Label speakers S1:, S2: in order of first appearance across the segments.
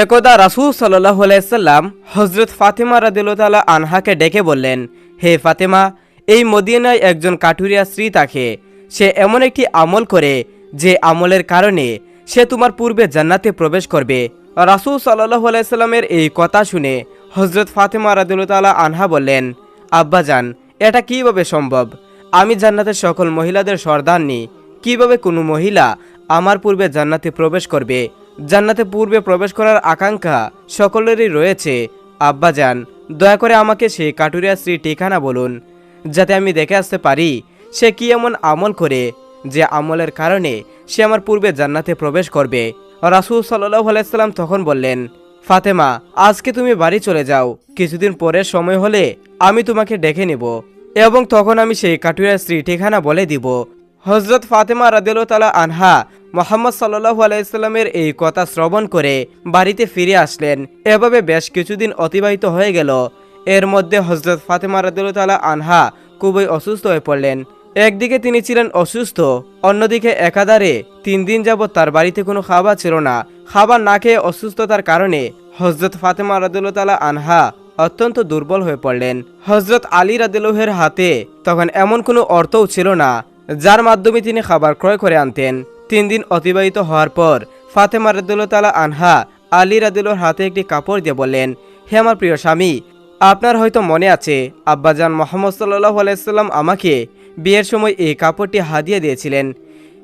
S1: একদা রাসুল সাল্লাহ আলাইসাল্লাম হজরত ফাতেমা রাদিল্লা আনহাকে ডেকে বললেন, হে ফাতেমা, এই মদিনায় একজন কাঠুরিয়া স্ত্রী থাকে। সে এমন একটি আমল করে যে আমলের কারণে সে তোমার পূর্বে জান্নাতে প্রবেশ করবে। রাসুল সাল্লাহ আলাইসাল্লামের এই কথা শুনে হজরত ফাতেমা রাদিল্লা আনহা বললেন আব্বাজান এটা কীভাবে সম্ভব? আমি জান্নাতের সকল মহিলাদের সর্দাননি কীভাবে কোনো মহিলা আমার পূর্বে জান্নাতে প্রবেশ করবে? জান্নাতে পূর্বে প্রবেশ করার আকাঙ্ক্ষা সকলেরই রয়েছে। আব্বাজান, দয়া করে আমাকে সেই কাটুরিয়া স্ত্রী ঠিকানা বলুন, যাতে আমি দেখে আসতে পারি সে কি এমন আমল করে যে আমলের কারণে সে আমার পূর্বে জান্নাতে প্রবেশ করবে। রাসুল সাল্লাহ আলাইসাল্লাম তখন বললেন, ফাতেমা, আজকে তুমি বাড়ি চলে যাও। কিছুদিন পরে সময় হলে আমি তোমাকে ডেকে নেব এবং তখন আমি সেই কাটুরিয়া স্ত্রী ঠিকানা বলে দিব। হজরত ফাতেমা রাদিল তালা আনহা মোহাম্মদ সাল্লাহু আলাইস্লামের এই কথা শ্রবণ করে বাড়িতে ফিরে আসলেন। এভাবে বেশ কিছুদিন অতিবাহিত হয়ে গেল। এর মধ্যে হজরত ফাতেমা রাদিল তালা আনহা খুবই অসুস্থ হয়ে পড়লেন। একদিকে তিনি ছিলেন অসুস্থ, অন্যদিকে একাধারে তিন দিন যাবৎ তার বাড়িতে কোনো খাবার ছিল না। খাবার না খেয়ে অসুস্থতার কারণে হজরত ফাতেমা রাদিল্লা তালা আনহা অত্যন্ত দুর্বল হয়ে পড়লেন। হজরত আলী রাদিলহের হাতে তখন এমন কোনো অর্থও ছিল না। যার মাধ্যমে তিনি খাবার ক্রয় করে আনতেন। তিন দিন অতিবাহিত হওয়ার পর ফাতেমা রাদিল্লা তালা আনহা আলী রাদিলোর হাতে একটি কাপড় দিয়ে বললেন, হে আমার প্রিয় স্বামী, আপনার হয়তো মনে আছে, আব্বাজান মোহাম্মদ সাল্লাহ আলাইসাল্লাম আমাকে বিয়ের সময় এই কাপড়টি হাদিয়ে দিয়েছিলেন।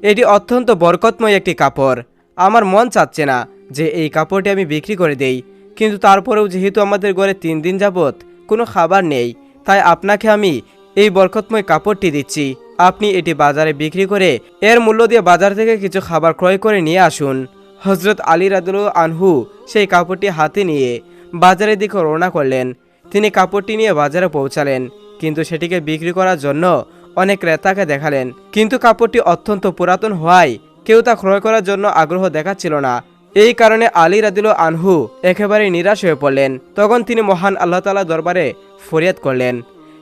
S1: এটি অত্যন্ত বরকতময় একটি কাপড়। আমার মন চাচ্ছে না যে এই কাপড়টি আমি বিক্রি করে দেই, কিন্তু তারপরেও যেহেতু আমাদের ঘরে তিন দিন যাবৎ কোনো খাবার নেই, তাই আপনাকে আমি এই বরকতময় কাপড়টি দিচ্ছি। আপনি এটি বাজারে বিক্রি করে এর মূল্য দিয়ে বাজার থেকে কিছু খাবার ক্রয় করে নিয়ে আসুন। হজরত আলী রাদুল আনহু সেই কাপড়টি হাতে নিয়ে বাজারের দিকে রওনা করলেন। তিনি কাপড়টি নিয়ে বাজারে পৌঁছালেন, কিন্তু সেটিকে বিক্রি করার জন্য অনেক ক্রেতাকে দেখালেন। কিন্তু কাপড়টি অত্যন্ত পুরাতন হওয়ায় কেউ তা ক্রয় করার জন্য আগ্রহ দেখাচ্ছিল না। এই কারণে আলী রাদিল আনহু একেবারে নিরাশ হয়ে পড়লেন। তখন তিনি মহান আল্লাহ তালা দরবারে ফরিয়াদ করলেন,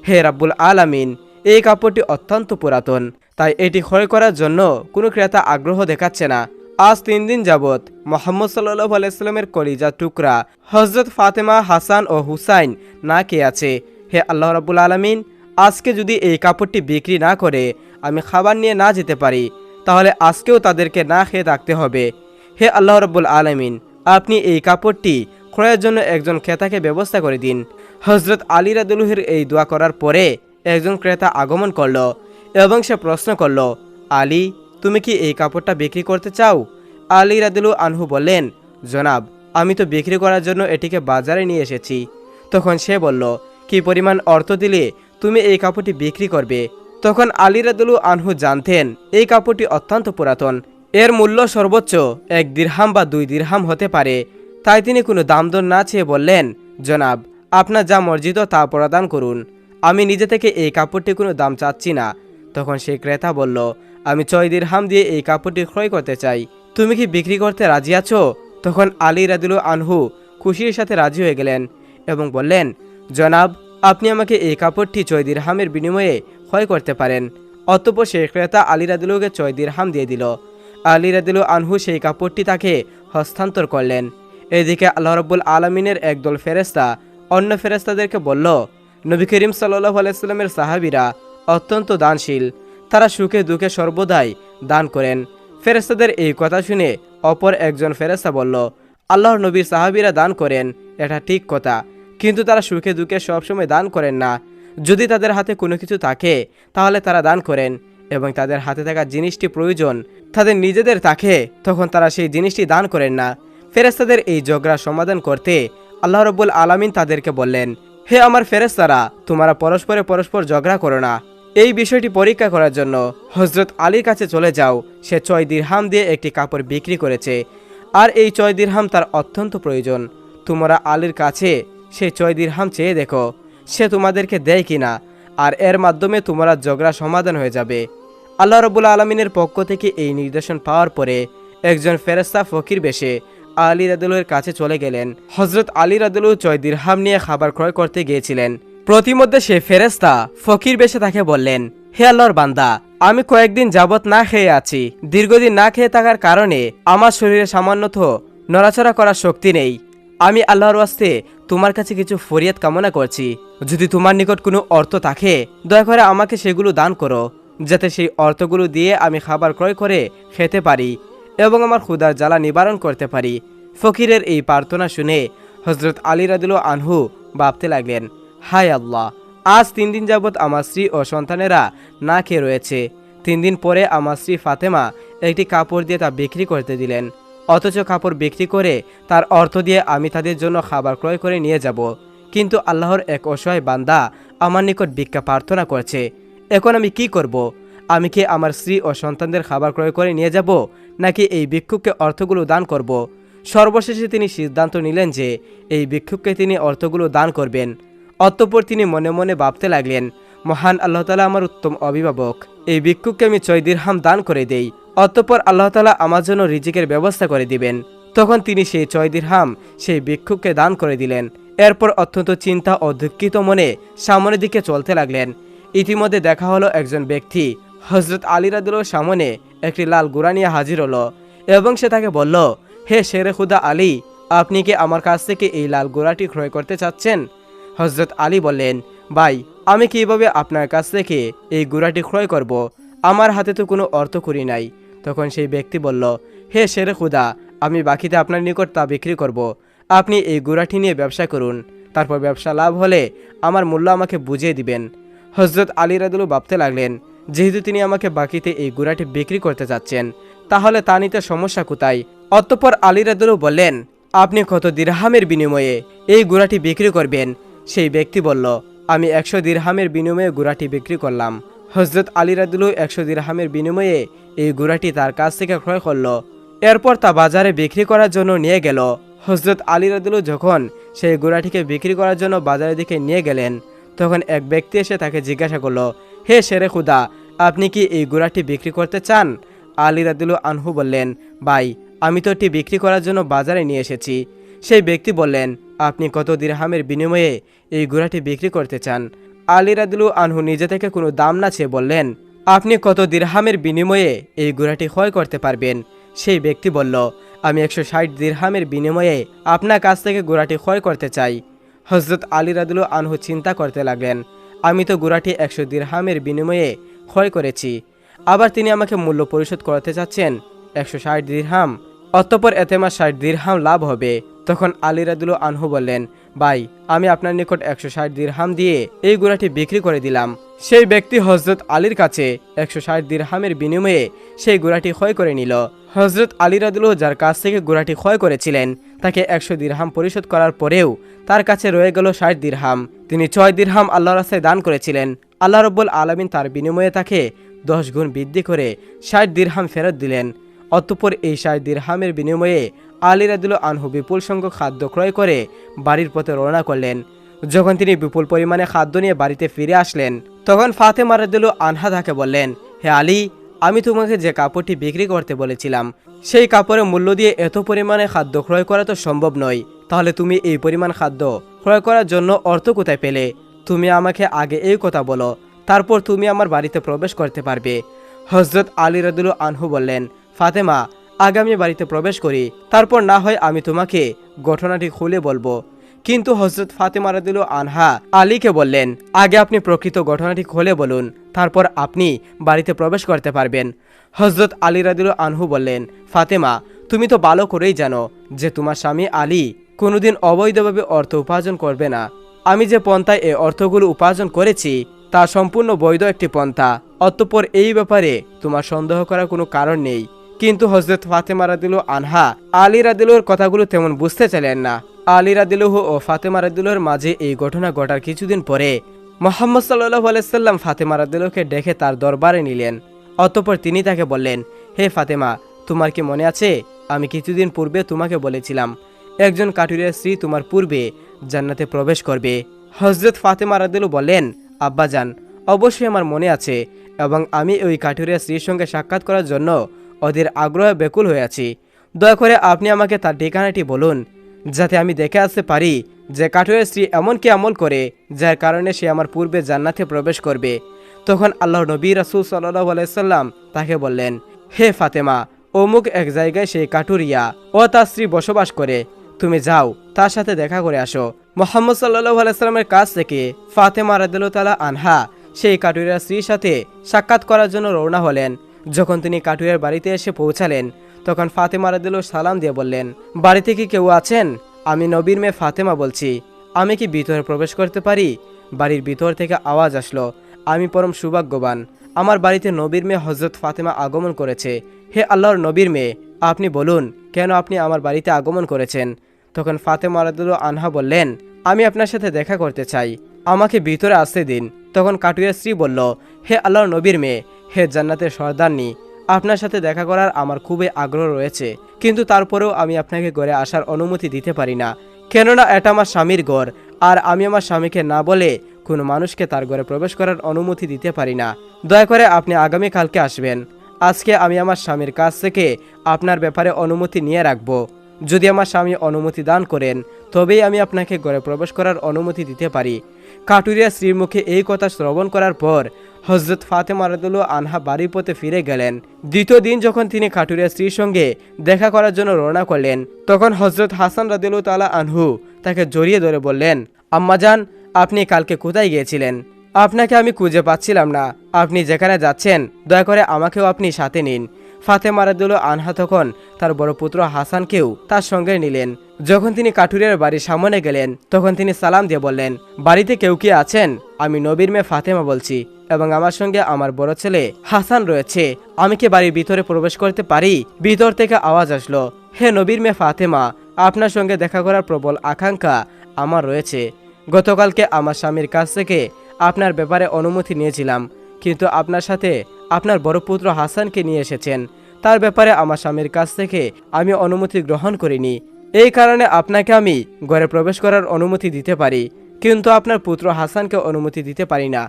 S1: হে রাব্বুল আলামিন এই কাপড়টি অত্যন্ত পুরাতন, তাই এটি ক্রয় করার জন্য কোনো ক্রেতা আগ্রহ দেখাচ্ছে না। আজ তিন দিন যাবৎ মোহাম্মদ সাল্লাহ আলাইস্লামের কলিজা টুকরা হজরত ফাতেমা, হাসান ও হুসাইন না কে আছে। হে আল্লাহ রাব্বুল আলমিন, আজকে যদি এই কাপড়টি বিক্রি না করে আমি খাবার নিয়ে না যেতে পারি, তাহলে আজকেও তাদেরকে না খেয়ে থাকতে হবে। হে আল্লাহ রব্বুল আলমিন, আপনি এই কাপড়টি ক্রয়ের জন্য একজন ক্রেতাকে ব্যবস্থা করে দিন। হজরত আলী রাদুলুহের এই দোয়া করার পরে একজন ক্রেতা আগমন করল এবং সে প্রশ্ন করল, আলী, তুমি কি এই কাপড়টা বিক্রি করতে চাও? আলী রাদুলু আনহু বললেন, জনাব, আমি তো বিক্রি করার জন্য এটিকে বাজারে নিয়ে এসেছি। তখন সে বলল, কি পরিমাণ অর্থ দিলে তুমি এই কাপড়টি বিক্রি করবে? তখন আলী রাদুলু আনহু জানতেন, এই কাপড়টি অত্যন্ত পুরাতন। এর মূল্য সর্বোচ্চ এক দিরহাম বা দুই দিরহাম হতে পারে। তাই তিনি কোনো দাম দর না চেয়ে বললেন, জনাব, আপনার যা মর্জিত তা প্রদান করুন। আমি নিজে থেকে এই কাপড়টি কোনো দাম চাচ্ছি না। তখন সেই ক্রেতা বলল, আমি ছয় দিরহাম দিয়ে এই কাপড়টি ক্রয় করতে চাই। তুমি কি বিক্রি করতে রাজি আছো? তখন আলী রাদিলু আনহু খুশির সাথে রাজি হয়ে গেলেন এবং বললেন, জনাব, আপনি আমাকে এই কাপড়টি ছয় দিরহামের বিনিময়ে ক্রয় করতে পারেন। অতঃপর সেই ক্রেতা আলী রাদিলুকে ছয় দিরহাম দিয়ে দিল। আলী রাদিলু আনহু সেই কাপড়টি তাকে হস্তান্তর করলেন। এদিকে আল্লাহ রব্বুল আলমিনের একদল ফেরেস্তা অন্য ফেরেস্তাদেরকে বলল নবী করিম সাল্লাহ আলাইস্লামের সাহাবিরা অত্যন্ত দানশীল। তারা সুখে দুঃখে সর্বদাই দান করেন। ফেরেস্তাদের এই কথা শুনে অপর একজন ফেরেস্তা বলল, আল্লাহর নবীর সাহাবিরা দান করেন, এটা ঠিক কথা। কিন্তু তারা সুখে দুঃখে সবসময় দান করেন না। যদি তাদের হাতে কোনো কিছু থাকে, তাহলে তারা দান করেন এবং তাদের হাতে থাকা জিনিসটি প্রয়োজন। তাদের নিজেদের থাকে, তখন তারা সেই জিনিসটি দান করেন না। ফেরেস্তাদের এই ঝগড়া সমাধান করতে আল্লাহ রব্বুল আলামিন তাদেরকে বললেন হে আমার ফেরেস্তারা তোমরা পরস্পরে পরস্পর ঝগড়া করো না। এই বিষয়টি পরীক্ষা করার জন্য হজরত আলীর কাছে চলে যাও। সে ছয় দিরহাম দিয়ে একটি কাপড় বিক্রি করেছে। আর এই ছয় দিরহাম তার অত্যন্ত প্রয়োজন। তোমরা আলীর কাছে সেই ছয় দিরহাম চেয়ে দেখো, সে তোমাদেরকে দেয় কিনা, আর এর মাধ্যমে তোমরা ঝগড়া সমাধান হয়ে যাবে। আল্লাহ রবুল্লা আলমিনের পক্ষ থেকে এই নির্দেশন পাওয়ার পরে একজন ফেরেস্তা ফকির বেশে আলী রাদুলের কাছে চলে গেলেন। হজরত আলী রাদুলু ছয় দিরহাম নিয়ে খাবার ক্রয় করতে গিয়েছিলেন। প্রতিমধ্যে সে ফেরেস্তা ফকির বেশে তাকে বললেন, হে আল্লাহর বান্দা, আমি কয়েকদিন যাবৎ না খেয়ে আছি। দীর্ঘদিন না খেয়ে থাকার কারণে আমার শরীরে সামান্যত নড়াচড়া করার শক্তি নেই। আমি আল্লাহর ওয়াস্তে তোমার কাছে কিছু ফরিয়াদ কামনা করছি। যদি তোমার নিকট কোনো অর্থ থাকে, দয়া করে আমাকে সেগুলো দান করো, যাতে সেই অর্থগুলো দিয়ে আমি খাবার ক্রয় করে খেতে পারি। এবং আমার ক্ষুদার জ্বালা নিবারণ করতে পারি। ফকিরের এই প্রার্থনা শুনে হজরত আলী রাদিল আনহু ভাবতে লাগলেন, হায় আল্লাহ, আজ তিন দিন যাবৎ আমার স্ত্রী ও সন্তানেরা না খেয়ে রয়েছে। তিন দিন পরে আমার স্ত্রী ফাতেমা একটি কাপড় দিয়ে তা বিক্রি করতে দিলেন। অথচ কাপড় বিক্রি করে তার অর্থ দিয়ে আমি তাদের জন্য খাবার ক্রয় করে নিয়ে যাব। কিন্তু আল্লাহর এক অসহায় বান্দা আমার নিকট ভিক্ষা প্রার্থনা করছে। এখন আমি কি করব? আমি কি আমার স্ত্রী ও সন্তানদের খাবার ক্রয় করে নিয়ে যাব? নাকি এই ভিক্ষুককে অর্থগুলো দান করব? সর্বশেষে তিনি সিদ্ধান্ত নিলেন যে, এই ভিক্ষুককে তিনি অর্থগুলো দান করবেন। অতঃপর তিনি মনে মনে ভাবতে লাগলেন, মহান আল্লাহ তালা আমার উত্তম অভিভাবক। এই ভিক্ষুককে আমি ছয় দিরহাম দান করে দেই। অতঃপর আল্লাহ তালা আমার জন্য রিজিকের ব্যবস্থা করে দিবেন। তখন তিনি সেই ছয় দিরহাম সেই ভিক্ষুককে দান করে দিলেন। এরপর অত্যন্ত চিন্তা ও দুঃখিত মনে সামনের দিকে চলতে লাগলেন। ইতিমধ্যে দেখা হলো একজন ব্যক্তি হজরত আলী রাদুলোর সামনে একটি লাল গুড়া নিয়ে হাজির হলো এবং সে তাকে বলল, হে শেরে খুদা আলী, আপনি কি আমার কাছ থেকে এই লাল গোড়াটি ক্রয় করতে চাচ্ছেন? হজরত আলী বললেন, ভাই, আমি কীভাবে আপনার কাছ থেকে এই গুড়াটি ক্রয় করব? আমার হাতে তো কোনো অর্থ করি নাই। তখন সেই ব্যক্তি বলল, হে শেরে খুদা, আমি বাকিতে আপনার নিকট তা বিক্রি করব। আপনি এই গুড়াটি নিয়ে ব্যবসা করুন। তারপর ব্যবসা লাভ হলে আমার মূল্য আমাকে বুঝিয়ে দিবেন। হজরত আলী রাদুলু ভাবতে লাগলেন যেহেতু তিনি আমাকে বাকিতে এই গুড়াটি বিক্রি করতে যাচ্ছেন, তাহলে তা নিতে সমস্যা কোথায়? অতঃপর আলী রাদুলু বললেন, আপনি কত দিরহামের বিনিময়ে এই গুড়াটি বিক্রি করবেন? সেই ব্যক্তি বলল, আমি একশো দিরহামের বিনিময়ে গুড়াটি বিক্রি করলাম। হজরত আলী রাদুলু একশো দিরহামের বিনিময়ে এই গুড়াটি তার কাছ থেকে ক্রয় করল। এরপর তা বাজারে বিক্রি করার জন্য নিয়ে গেল। হজরত আলী রাদুলু যখন সেই গুড়াটিকে বিক্রি করার জন্য বাজারের দিকে নিয়ে গেলেন, তখন এক ব্যক্তি এসে তাকে জিজ্ঞাসা করল হে শেরে খুদা, আপনি কি এই গুড়াটি বিক্রি করতে চান? আলী রাদুলু আনহু বললেন, ভাই, আমি তো এটি বিক্রি করার জন্য বাজারে নিয়ে এসেছি। সেই ব্যক্তি বললেন, আপনি কত দিরহামের বিনিময়ে এই গুড়াটি বিক্রি করতে চান? আলী রাদুলু আনহু নিজে থেকে কোনো দাম না চেয়ে বললেন, আপনি কত দিরহামের বিনিময়ে এই গুড়াটি ক্ষয় করতে পারবেন? সেই ব্যক্তি বলল, আমি একশো ষাট দিরহামের বিনিময়ে আপনার কাছ থেকে গোড়াটি ক্ষয় করতে চাই। হজরত আলী রাদুলু আনহু চিন্তা করতে লাগলেন আমি তো গোড়াটি একশো দিরহামের বিনিময়ে ক্ষয় করেছি। আবার তিনি আমাকে মূল্য পরিশোধ করাতে চাচ্ছেন একশো ষাট দিরহাম। অতঃপর এতে আমার ষাট দিরহাম লাভ হবে। তখন আলী রাদুলু আনহু বললেন, ভাই, আমি আপনার নিকট একশো ষাট দিরহাম দিয়ে এই গুড়াটি বিক্রি করে দিলাম। সেই ব্যক্তি হজরত আলীর কাছে একশো ষাট দিরহামের বিনিময়ে সেই গুড়াটি ক্ষয় করে নিল। হজরত আলী রাদুলু যার কাছ থেকে গুড়াটি ক্ষয় করেছিলেন, তাকে একশো দিরহাম পরিশোধ করার পরেও তার কাছে রয়ে গেল ষাট দিরহাম। তিনি ছয় দিরহাম আল্লাহ রাস্তায় দান করেছিলেন। আল্লাহ রব্বুল আলমিন তার বিনিময়ে তাকে দশ গুণ বৃদ্ধি করে ষাট দিরহাম ফেরত দিলেন। অতঃপর এই ষাট দিরহামের বিনিময়ে আলী রাদুল আনহু বিপুল সংখ্যক খাদ্য ক্রয় করে বাড়ির পথে রওনা করলেন। যখন তিনি বিপুল পরিমাণে খাদ্য নিয়ে বাড়িতে ফিরে আসলেন, তখন ফাতে মারাদুল আনহা তাকে বললেন, হে আলী আমি তোমাকে যে কাপড়টি বিক্রি করতে বলেছিলাম, সেই কাপড়ের মূল্য দিয়ে এত পরিমাণে খাদ্য ক্রয় করা তো সম্ভব নয়। তাহলে তুমি এই পরিমাণ খাদ্য ক্রয় করার জন্য অর্থ কোথায় পেলে? তুমি আমাকে আগে এই কথা বলো, তারপর তুমি আমার বাড়িতে প্রবেশ করতে পারবে। হজরত আলী রাদুল আনহু বললেন, ফাতেমা, আগে আমি বাড়িতে প্রবেশ করি, তারপর না হয় আমি তোমাকে ঘটনাটি খুলে বলব। কিন্তু হজরত ফাতেমা রাদিল আনহা আলীকে বললেন, আগে আপনি প্রকৃত ঘটনাটি খুলে বলুন, তারপর আপনি বাড়িতে প্রবেশ করতে পারবেন। হজরত আলী রাদিল আনহু বললেন, ফাতেমা, তুমি তো ভালো করেই জানো যে তোমার স্বামী আলী কোনোদিন অবৈধভাবে অর্থ উপার্জন করবে না। আমি যে পন্থায় এই অর্থগুলো উপার্জন করেছি, তা সম্পূর্ণ বৈধ একটি পন্থা। অতঃপর এই ব্যাপারে তোমার সন্দেহ করার কোনো কারণ নেই। কিন্তু হজরত ফাতেমা রাদিলু আনহা আলী রাদিলুর কথাগুলো তেমন বুঝতে চাইলেন না। আলী রাদিলুহ ও ফাতেমা রাদিলুর মাঝে এই ঘটনা ঘটার কিছুদিন পরে মোহাম্মদ সাল্লাহ আলাইসাল্লাম ফাতেমা রাদিলুকে ডেকে তার দরবারে নিলেন। অতঃপর তিনি তাকে বললেন, হে ফাতেমা, তোমার কি মনে আছে? আমি কিছুদিন পূর্বে তোমাকে বলেছিলাম, একজন কাটুরিয়ার স্ত্রী তোমার পূর্বে জান্নাতে প্রবেশ করবে। হজরত ফাতেমা রাদিলু বললেন আব্বাজান অবশ্যই আমার মনে আছে এবং আমি ওই কাঠুরিয়া স্ত্রীর সঙ্গে সাক্ষাৎ করার জন্য ওদের আগ্রহে বেকুল হয়ে আছি। দয়া করে আপনি আমাকে তার ঠিকানাটি বলুন যাতে আমি দেখে আসতে পারি যে কাঠুরিয়া স্ত্রী এমন কি আমল করে, যার কারণে সে আমার পূর্বে জান্নাতে প্রবেশ করবে। তখন আল্লাহ নবী রাসুল সাল্লাহ আলাইসাল্লাম তাকে বললেন, হে ফাতেমা, অমুক এক জায়গায় সেই কাটুরিয়া ও তার স্ত্রী বসবাস করে। তুমি যাও, তার সাথে দেখা করে আসো। মোহাম্মদ সাল্লাহ আলাইস্লামের কাছ থেকে ফাতেমা রাদিল্লাহু তালা আনহা সেই কাটুরিয়ার স্ত্রীর সাথে সাক্ষাৎ করার জন্য রওনা হলেন। যখন তিনি কাটুরিয়ার বাড়িতে এসে পৌঁছালেন তখন ফাতেমা রাদিল্লাহ সালাম দিয়ে বললেন বাড়িতে কি কেউ আছেন? আমি নবীর মেয়ে ফাতেমা বলছি। আমি কি ভিতরে প্রবেশ করতে পারি? বাড়ির ভিতর থেকে আওয়াজ আসলো, আমি পরম সৌভাগ্যবান। আমার বাড়িতে নবীর মেয়ে হজরত ফাতেমা আগমন করেছে। হে আল্লাহর নবীর মেয়ে, আপনি বলুন, কেন আপনি আমার বাড়িতে আগমন করেছেন? তখন ফাতেমা রাদুল্লাহ আনহা বললেন, আমি আপনার সাথে দেখা করতে চাই। আমাকে ভিতরে আসতে দিন। তখন কাটুয়ের স্ত্রী বলল, হে আল্লাহর নবীর মেয়ে, হে জান্নাতের সর্দারনি আপনার সাথে দেখা করার আমার খুবই আগ্রহ রয়েছে, কিন্তু তারপরেও আমি আপনাকে ঘরে আসার অনুমতি দিতে পারি না। কেননা এটা আমার স্বামীর ঘর, আর আমি আমার স্বামীকে না বলে কোনো মানুষকে তার ঘরে প্রবেশ করার অনুমতি দিতে পারি না। দয়া করে আপনি আগামীকালকে আসবেন। আজকে আমি আমার স্বামীর কাছ থেকে আপনার ব্যাপারে অনুমতি নিয়ে রাখব। যদি আমার স্বামী অনুমতি দান করেন, তবেই আমি আপনাকে ঘরে প্রবেশ করার অনুমতি দিতে পারি। কাটুরিয়া স্ত্রীর মুখে এই কথা শ্রবণ করার পর হজরত ফাতেমা রাদুল্লাহ আনহা বাড়ির পথে ফিরে গেলেন। দ্বিতীয় দিন যখন তিনি খাটুরিয়া স্ত্রীর সঙ্গে দেখা করার জন্য রওনা করলেন, তখন হজরত হাসান রাদিল্লাহ তালা আনহু তাকে জড়িয়ে ধরে বললেন আম্মাজান আপনি কালকে কোথায় গিয়েছিলেন? আপনাকে আমি খুঁজে পাচ্ছিলাম না। আপনি যেখানে যাচ্ছেন, দয়া করে আমাকেও আপনি সাথে নিন। ফাতেমা রাদুল্লাহ আনহা তখন তার বড় পুত্র হাসানকেও তার সঙ্গে নিলেন। যখন তিনি কাঠুরিয়ার বাড়ির সামনে গেলেন, তখন তিনি সালাম দিয়ে বললেন, বাড়িতে কেউ কি আছেন? আমি নবীর মেয়ে ফাতেমা বলছি এবং আমার সঙ্গে আমার বড় ছেলে হাসান রয়েছে। আমি কি বাড়ির ভিতরে প্রবেশ করতে পারি? ভিতর থেকে আওয়াজ আসলো, হে নবীর মেয়ে ফাতেমা, আপনার সঙ্গে দেখা করার প্রবল আকাঙ্ক্ষা আমার রয়েছে। গতকালকে আমার স্বামীর কাছ থেকে আপনার ব্যাপারে অনুমতি নিয়েছিলাম, কিন্তু আপনার সাথে আপনার বড় পুত্র হাসানকে নিয়ে এসেছেন। তার ব্যাপারে আমার স্বামীর কাছ থেকে আমি অনুমতি গ্রহণ করিনি। এই কারণে আপনাকে আমি ঘরে প্রবেশ করার অনুমতি দিতে পারি, কিন্তু আপনার পুত্র হাসানকে অনুমতি দিতে পারি না।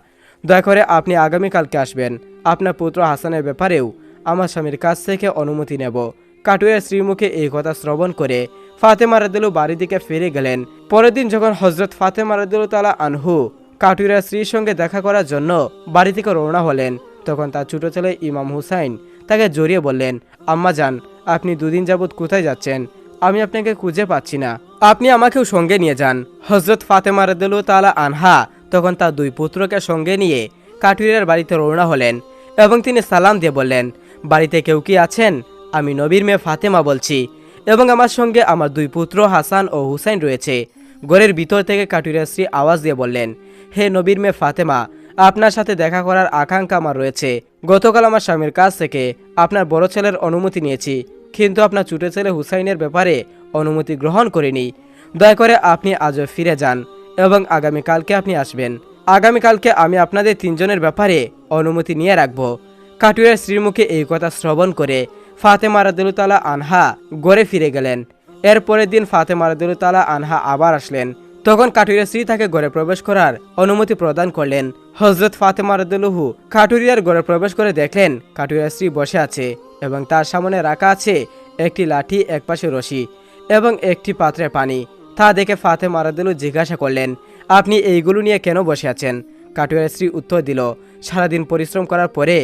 S1: দয়া করে আপনি আগামীকালকে আসবেন। আপনার পুত্র হাসানের ব্যাপারেও আমার স্বামীর কাছ থেকে অনুমতি নেব। কাটুয়ের শ্রীমুখে এই কথা শ্রবণ করে ফাতেমা রাদিলু বাড়ির দিকে ফিরে গেলেন। পরের দিন যখন হজরত ফাতেমা রাদিলু তালা আনহু কাটুরিয়ার স্ত্রীর সঙ্গে দেখা করার জন্য বাড়ি থেকে রওনা হলেন, তখন তার ছোট ছেলে ইমাম হুসাইন তাকে জড়িয়ে বললেন, আম্মা যান, আপনি দুদিন যাবৎ কোথায় যাচ্ছেন? আমি আপনাকে খুঁজে পাচ্ছি না। আপনি আমাকেও সঙ্গে নিয়ে যান। হজরত ফাতেমা রাদিলু তালা আনহা তখন তার দুই পুত্রকে সঙ্গে নিয়ে কাটুরিয়ার বাড়িতে রওনা হলেন এবং তিনি সালাম দিয়ে বললেন, বাড়িতে কেউ কি আছেন? আমি নবীর মেয়ে ফাতেমা বলছি এবং আমার সঙ্গে আমার দুই পুত্র হাসান ও হুসাইন রয়েছে। ঘরের ভিতর থেকে কাটুরিয়া শ্রী আওয়াজ দিয়ে বললেন, হে নবীর মেয়ে ফাতেমা আপনার সাথে দেখা করার আকাঙ্ক্ষা আমার রয়েছে। গতকাল আমার স্বামীর কাছ থেকে আপনার বড় ছেলের অনুমতি নিয়েছি, কিন্তু আপনার ছোট ছেলে হুসাইনের ব্যাপারে অনুমতি গ্রহণ করিনি। দয়া করে আপনি আজও ফিরে যান এবং আগামীকালকে আপনি আসবেন। আগামীকালকে আমি আপনাদের তিনজনের ব্যাপারে অনুমতি নিয়ে রাখব। কাটুয়ার স্ত্রীর মুখে এই কথা শ্রবণ করে ফাতেমা রাদুলতালা আনহা গড়ে ফিরে গেলেন। এর পরের দিন ফাতেমা রাদুলতালা আনহা আবার আসলেন। তখন কাটুরিয়ার স্ত্রী তাকে ঘরে প্রবেশ করার অনুমতি প্রদান করলেন। হজরত ফাতেমা রাদুলহু কাটুরিয়ার ঘরে প্রবেশ করে দেখলেন কাটুরিয়ার স্ত্রী বসে আছে এবং তার সামনে রাখা আছে একটি লাঠি একপাশে রশি এবং একটি পাত্রে পানি। তা দেখে ফাতে মারাদুলু জিজ্ঞাসা করলেন, আপনি এইগুলো নিয়ে কেন বসে আছেন? কাটুয়ার স্ত্রী উত্তর দিল, সারাদিন পরিশ্রম করার পরে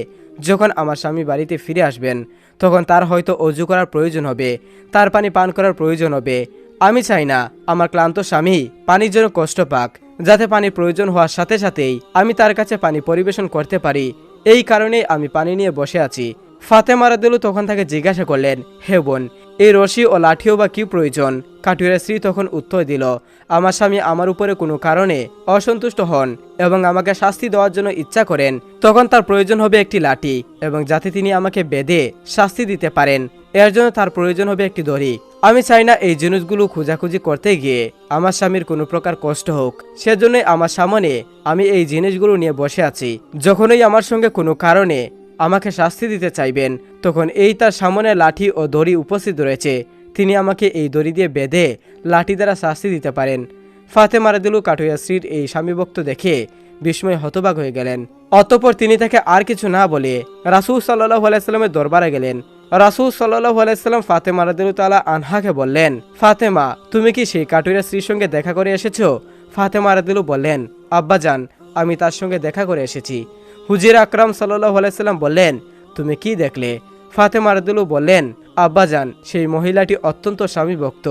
S1: যখন আমার স্বামী বাড়িতে ফিরে আসবেন, তখন তার হয়তো অজু করার প্রয়োজন হবে, তার পানি পান করার প্রয়োজন হবে আমি চাই না আমার ক্লান্ত স্বামী পানির জন্য কষ্ট পাক, যাতে পানির প্রয়োজন হওয়ার সাথে সাথেই আমি তার কাছে পানি পরিবেশন করতে পারি। এই কারণেই আমি পানি নিয়ে বসে আছি। ফাতেমা রাদিলু তখন তাকে জিজ্ঞাসা করলেন, হে বোন, এই রশি ও লাঠিও বা কি প্রয়োজন? কাটুরের স্ত্রী তখন উত্তর দিল, আমার স্বামী আমার উপরে কোনো কারণে অসন্তুষ্ট হন এবং আমাকে শাস্তি দেওয়ার জন্য ইচ্ছা করেন। তখন তার প্রয়োজন হবে একটি লাঠি এবং যাতে তিনি আমাকে বেঁধে শাস্তি দিতে পারেন। এর জন্য তার প্রয়োজন হবে একটি দড়ি। আমি চাই না এই জিনিসগুলো খোঁজাখুঁজি করতে গিয়ে আমার স্বামীর কোনো প্রকার কষ্ট হোক। সেজন্যই আমার সামনে আমি এই জিনিসগুলো নিয়ে বসে আছি। যখনই আমার সঙ্গে কোনো কারণে আমাকে শাস্তি দিতে চাইবেন, তখন এই তার সামনে লাঠি ও দড়ি উপস্থিত রয়েছে। তিনি আমাকে এই দড়ি দিয়ে বেঁধে লাঠি দ্বারা শাস্তি দিতে পারেন। ফাতে মারাদুলু কাটুয়া স্ত্রীর এই স্বামীভক্ত দেখে বিস্ময় হতবাক হয়ে গেলেন। অতঃপর তিনি তাকে আর কিছু না বলে রাসুল সাল্লাহ আলাইস্লামের দরবারে গেলেন। রাসুল সাল্লাহ আলাইসাল্লাম ফাতেমা রাদিলু তালা আনহাকে বললেন, ফাতেমা, তুমি কি সেই কাটুরিয়া স্ত্রীর সঙ্গে দেখা করে এসেছ? ফাতেমা রাদিলু বললেন আব্বাজান আমি তার সঙ্গে দেখা করে এসেছি। হুজির আকরাম সাল্লাহ আলাইসাল্লাম বললেন, তুমি কি দেখলে? ফাতেমা রাদিল্লু বললেন আব্বাজান সেই মহিলাটি অত্যন্ত স্বামী ভক্ত।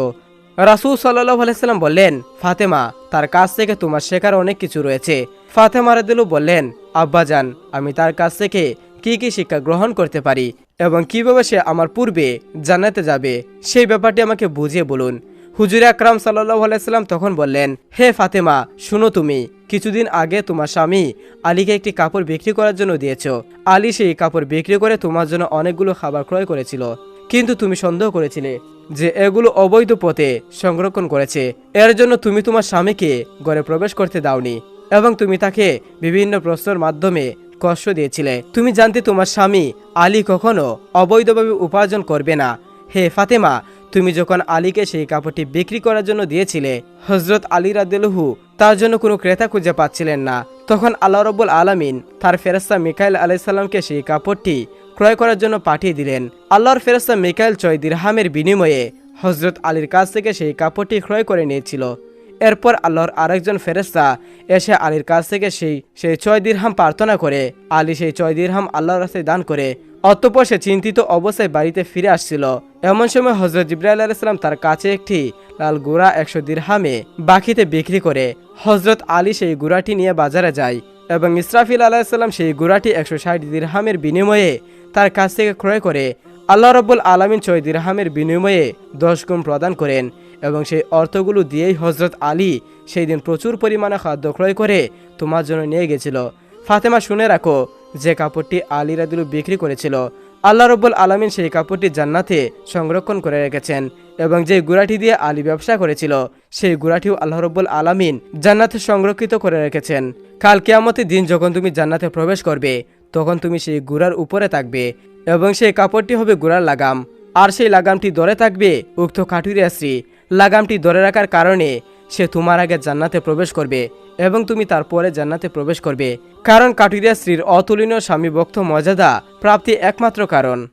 S1: রাসুল সাল্লাহ আলাইসাল্লাম বললেন, ফাতেমা, তার কাছ থেকে তোমার শেখার অনেক কিছু রয়েছে। ফাতেমা রাদিল্লু বললেন আব্বাজান আমি তার কাছ থেকে কি কি শিক্ষা গ্রহণ করতে পারি এবং কীভাবে সে আমার পূর্বে জানাতে যাবে? সেই ব্যাপারটি আমাকে বুঝিয়ে বলুন। হুজুর আকরাম সাল্লাহ আলাইসাল্লাম তখন বললেন, হে ফাতেমা, শুনো তুমি, কিছুদিন আগে তোমার স্বামী আলীকে একটি কাপড় বিক্রি করার জন্য দিয়েছ। আলী সেই কাপড় বিক্রি করে তোমার জন্য অনেকগুলো খাবার ক্রয় করেছিল। কিন্তু তুমি সন্দেহ করেছিলে যে এগুলো অবৈধ পথে সংরক্ষণ করেছে। এর জন্য তুমি তোমার স্বামীকে ঘরে প্রবেশ করতে দাওনি এবং তুমি তাকে বিভিন্ন প্রশ্নের মাধ্যমে কষ্ট দিয়েছিলে। তুমি জানতে তোমার স্বামী আলী কখনো অবৈধভাবে উপার্জন করবে না। হে ফাতেমা, তুমি যখন আলীকে সেই কাপড়টি বিক্রি করার জন্য দিয়েছিলে হজরত আলী রাদিলহু তার জন্য কোনো ক্রেতা খুঁজে পাচ্ছিলেন না। তখন আল্লাহ রব্বুল আলামিন তার ফেরস্তা মিকাইল আলাইসাল্লামকে সেই কাপড়টি ক্রয় করার জন্য পাঠিয়ে দিলেন। আল্লাহর ফেরস্তা মিকাইল চয় দিরহামের বিনিময়ে হজরত আলীর কাছ থেকে সেই কাপড়টি ক্রয় করে নিয়েছিল। এরপর আল্লাহর আরেকজন ফেরেস্তা এসে আলীর কাছ থেকে সেই সেই ছয় দিরহাম প্রার্থনা করে। আলী সেই ছয় দিরহাম আল্লাহর রাস্তায় দান করে। অতঃপর সে চিন্তিত অবস্থায় বাড়িতে ফিরে আসছিল। এমন সময় হজরত জিব্রাইল আলাইসালাম তার কাছে একটি লাল গুড়া একশো দিরহামে বাকিতে বিক্রি করে। হজরত আলী সেই গুড়াটি নিয়ে বাজারে যায় এবং ইসরাফিল আলাইসাল্লাম সেই গুড়াটি একশো ষাট দিরহামের বিনিময়ে তার কাছ থেকে ক্রয় করে। আল্লাহ রব্বুল আলমিন ছয় দিরহামের বিনিময়ে দশ গুণ প্রদান করেন। এবং সেই অর্থগুলো দিয়েই হজরত আলী সেই দিন প্রচুর পরিমাণে খাদ্য ক্রয় করে তোমার জন্য নিয়ে গেছিল। ফাতেমা শুনে রাখো, যে কাপড়টি আলী রাদিলু বিক্রি করেছিল, আল্লাহ রব্বুল আলমিন সেই কাপড়টি জান্নাতে সংরক্ষণ করে রেখেছেন এবং যে গুড়াটি দিয়ে আলী ব্যবসা করেছিল, সেই গুড়াটিও আল্লাহ রব্বুল আলমিন জান্নাতে সংরক্ষিত করে রেখেছেন। কাল কেয়ামতের দিন যখন তুমি জান্নাতে প্রবেশ করবে, তখন তুমি সেই গুড়ার উপরে থাকবে এবং সেই কাপড়টি হবে গুড়ার লাগাম। আর সেই লাগামটি ধরে থাকবে উক্ত কাঠুরিয়া স্ত্রী লাগামটি ধরে রাখার কারণে সে তোমার আগে জান্নাতে প্রবেশ করবে এবং তুমি তারপরে জান্নাতে প্রবেশ করবে। কারণ কাটুরিয়া স্ত্রীর অতুলনীয় স্বামী ভক্ত মর্যাদা প্রাপ্তি একমাত্র কারণ।